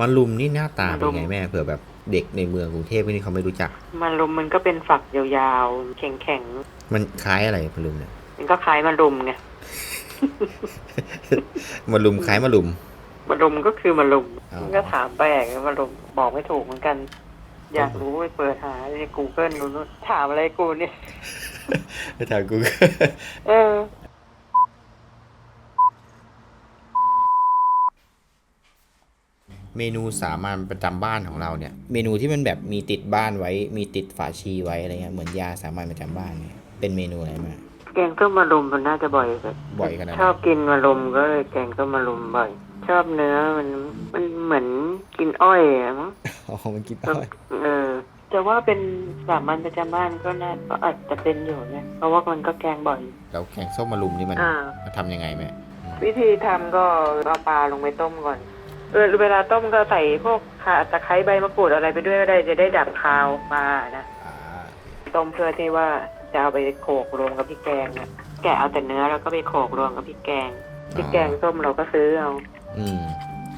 มารุมนี่หน้าตาเป็นไงมะรุมแม่เผื่อแบบเด็กในเมืองกรุงเทพนี่เขาไม่รู้จัก มันรุมมันก็เป็นฝักยาวๆ แข็งมันคล้ายอะไรมารุมเนี่ย ๆ มันก็คล้ายมันรุมไงมารุมคล้ายมารุม มันรุมก็คือมันรุมอ๋อ มันก็ถามแปลกมันรุมบอกไม่ถูกเหมือนกัน อยากรู้ไปเปิดหาใน Google ดูนู่นถามอะไรกูเนี่ย ไปถามกู เออ เมนูสามัญประจำบ้านของเราเนี่ย เมนูที่มันแบบมีติดบ้านไว้ มีติดฝาชีไว้อะไรเงี้ย เหมือนยาสามัญประจำบ้านเนี่ย เป็นเมนูอะไรมาแกงส้มมะรุมมันน่าจะบ่อยสุดบ่อยขนาดไหนชอบกินมะรุมก็เลยแกงส้มมะรุมบ่อย ชอบเนื้อมันมันเหมือนกินอ้อยอะมั้งอ๋อมันกินอ้อย เออจะว่าเป็นสามัญประจำบ้านก็น่าก็อาจจะเป็นอยู่นะเพราะว่ามันก็แกงบ่อย แล้วแกงส้มมารุมนี่มันอ่ามันทำยังไงแม่วิธีทำก็เอาปลาลงไปต้มก่อน เออเวลาต้มก็ใส่พวกข่าตะไคร้ใบมะกรูดอะไรไปด้วยก็ได้จะได้ดับคาวปลานะอ่าต้มเพื่อที่ว่าจะเอาไปโขลกรวมกับพริกแกงเนี่ยแกะเอาแต่เนื้อแล้วก็ไปโขลกรวมกับพริกแกงพริกแกงส้มเราก็ซื้อเอาอืม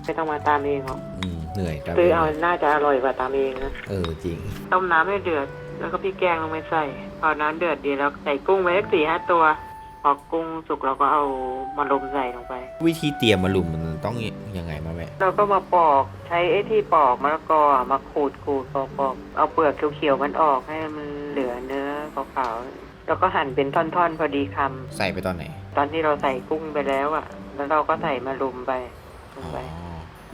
ไม่ต้องมาตามเองหรอกอืมเหนื่อยครับซื้อเอาน่าจะอร่อยกว่าตามเองนะเออจริง ต้มน้ำให้เดือด แล้วก็พริกแกงลงไปใส่พอน้ำเดือดดีแล้วใส่กุ้งไปสักสี่ห้าตัว พอกุ้งสุกเราก็เอามาลมใส่ลงไป วิธีเตรียมมารุมมันต้องยังไงมาแม่เราก็มาปอกใช้ไอ้ที่ปอกมะละกอมาขูดขูดปอกปอกเอาเปลือกเขียวๆมันออกให้มันเหลือเนื้อขาวๆแล้วก็หั่นเป็นท่อนๆ พอดีคำใส่ไปตอนไหนตอนที่เราใส่กุ้งไปแล้วอะ แล้วเราก็ใส่มารุมไปลอ๋งอไป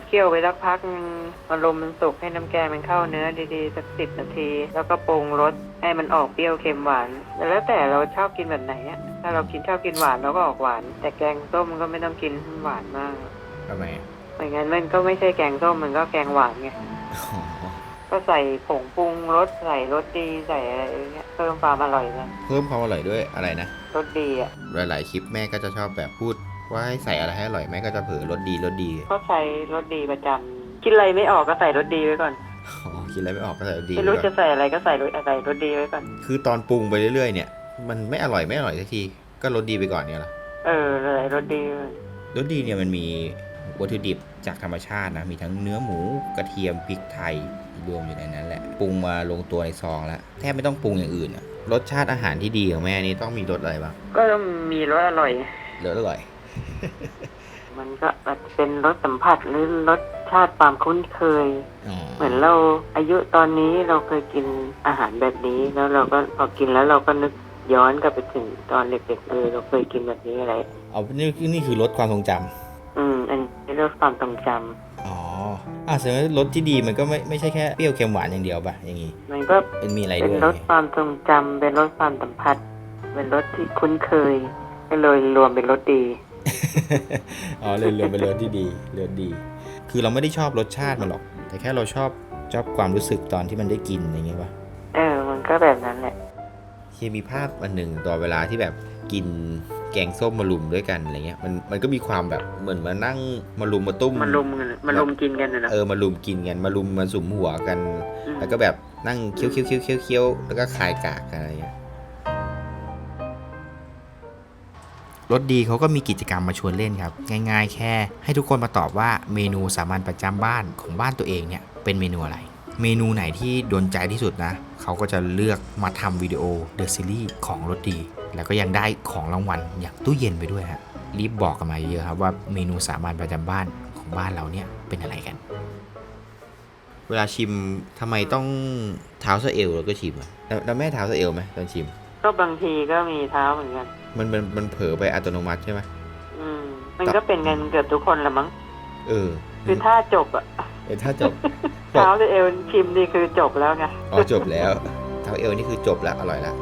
เคี่ยวไปสักพักนึงมารุมมันสุกให้น้ำแกงมันเข้าเนื้อดีๆ สักสิบนาที แล้วก็ปรุงรสให้มันออกเปรี้ยวเค็มหวาน แล้วแต่เราชอบกินแบบไหนอะ ถ้าเรากินชอบกินหวานเราก็ออกหวาน แต่แกงส้มก็ไม่ต้องกินหวานมากทำไมอะไม่งั้นมันก็ไม่ใช่แกงส้มมันก็แกงหวานไงอ๋อก็ใส่ผงปรุงรสใส่รสดีใส่อะไรอย่างเงี้ยเพิ่มความอร่อยเลยเพิ่มความอร่อยด้วยอะไรนะ รสดีอะหลาย ๆ คลิปแม่ก็จะชอบแบบพูด ว่าให้ใส่อะไรให้อร่อยแม่ก็จะเผลอรสดีรสดีก็ใส่รสดีประจำคิดอะไรไม่ออกก็ใส่รสดีไว้ก่อนอ๋อคิดอะไรไม่ออกก็ใส่รสดีไม่รู้ไว้ก่จะอนใส่อะไรก็ใส่รสใส่รสดีไว้ก่อน คือตอนปรุงไปเรื่อย ๆ เนี่ย มันไม่อร่อยไม่อร่อยสักที ก็รสดีไปก่อนเนี่ยเหรอเออใส่รสดีไว้รสดีเนี่ยมันมีวัตถุดิบจากธรรมชาตินะ มีทั้งเนื้อหมูกระเทียมพริกไทยรวมอยู่ในนั้นแหละ ปรุงมาลงตัวในซองแล้วแทบไม่ต้องปรุงอย่างอื่นอะรสชาติอาหารที่ดีของแม่นี่ต้องมีรสอะไรบ้างก็ต้องมีรสอร่อยรสอร่อย มันก็แบบเป็นรสสัมผัสหรือรสชาติความคุ้นเคยอ๋อเหมือนเราอายุตอนนี้เราเคยกินอาหารแบบนี้แล้วเราก็พอกินแล้วเราก็นึก ย้อนกลับไปถึงตอนเด็กๆเออเราเคยกินแบบนี้อะไร เอานี่นี่คือรสความทรงจำอืม อันนี้รสความทรงจำอ๋ออะแสดงว่ารสที่ดีมันก็ไม่ไม่ใช่แค่เปรี้ยวเค็มหวานอย่างเดียวป่ะอย่างงี้มันก็เป็นมีอะไรเป็นด้วยรสความทรงจำเป็นรสความสัมผัส เป็นรสที่คุ้นเคยก็เลยรวมเป็นรสดี อ๋อเลยรวมเป็นรสที่ดีรสดี คือเราไม่ได้ชอบรสชาติมันหรอก แต่แค่เราชอบชอบความรู้สึกตอนที่มันได้กินอย่างเงี้ยป่ะ เออ มันก็แบบนั้นแหละเคย มีภาพอันหนึ่งตอนเวลาที่แบบกินแกงส้มมารุมด้วยกันอะไรเงี้ยมันมันก็มีความแบบเหมือนมานั่งมารุมมาตุ้มมันลุมกันมันลุมกินกันนะนะเออมารุมกินกันมารุมมาสุมหัวกันมแล้วก็แบบนั่งเคี้ยวเคี้ยวเคี้ยวเคี้ยวเคี้ยวแล้วก็คายกากกันอะไรเงี้ยรถดีเขาก็มีกิจกรรมมาชวนเล่นครับ ง่าย ๆ แค่ ให้ทุกคนมาตอบว่าเมนูสามัญประจำบ้านของบ้านตัวเองเนี่ยเป็นเมนูอะไร เมนูไหนที่โดนใจที่สุดนะ เขาก็จะเลือกมาทำวิดีโอเดอะซีรีส์ของรถดี แล้วก็ยังได้ของรางวัลอย่างตู้เย็นไปด้วยฮะรีบบอกกันมาเยอะครับว่าเมนูสามัญประจำบ้านของบ้านเราเนี่ยเป็นอะไรกัน เวลาชิมทำไมต้องเท้าสะเอวแล้วก็ชิมอะแล้วแล้วแม่เท้าสะเอวไหมตอนชิม ก็บางทีก็มีเท้าเหมือนกันมันมันมันเผลอไปอัตโนมัติใช่ไหมอืมมันก็เป็นกันเกือบทุกคนละมั้งเออ คือถ้าจบอะเออถ้าจบ เท้าจะเอวชิมนี่คือจบแล้วไงอ๋อจบแล้วเท้าเอวนี่คือจบแล้วอร่อยแล้ว